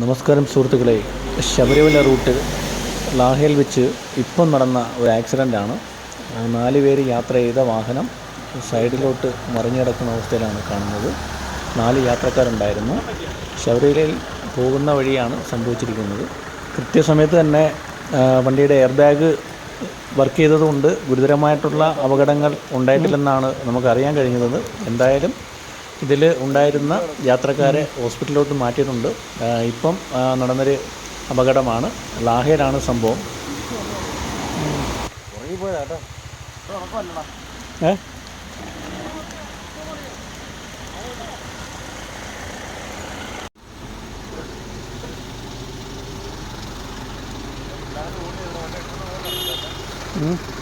നമസ്കാരം സുഹൃത്തുക്കളെ ശബരിമല റൂട്ട് ലാഹയിൽ വെച്ച് ഇപ്പം നടന്ന ഒരു ആക്സിഡന്റാണ് നാല് പേര് യാത്ര ചെയ്ത വാഹനം സൈഡിലോട്ട് മറിഞ്ഞു കിടക്കുന്ന അവസ്ഥയിലാണ് കാണുന്നത്. നാല് യാത്രക്കാരുണ്ടായിരുന്നു. ശബരിമലയിൽ പോകുന്ന വഴിയാണ് സംഭവിച്ചിരിക്കുന്നത്. കൃത്യസമയത്ത് തന്നെ വണ്ടിയുടെ എയർ ബാഗ് വർക്ക് ചെയ്തതുകൊണ്ട് ഗുരുതരമായിട്ടുള്ള അപകടങ്ങൾ ഉണ്ടായിട്ടില്ലെന്നാണ് നമുക്കറിയാൻ കഴിഞ്ഞത്. എന്തായാലും ഇതിൽ ഉണ്ടായിരുന്ന യാത്രക്കാരെ ഹോസ്പിറ്റലിലോട്ട് മാറ്റിയിട്ടുണ്ട്. ഇപ്പം നടന്നൊരു അപകടമാണ്. ലാഹയിലാണ് സംഭവം. ഏ? ഉം.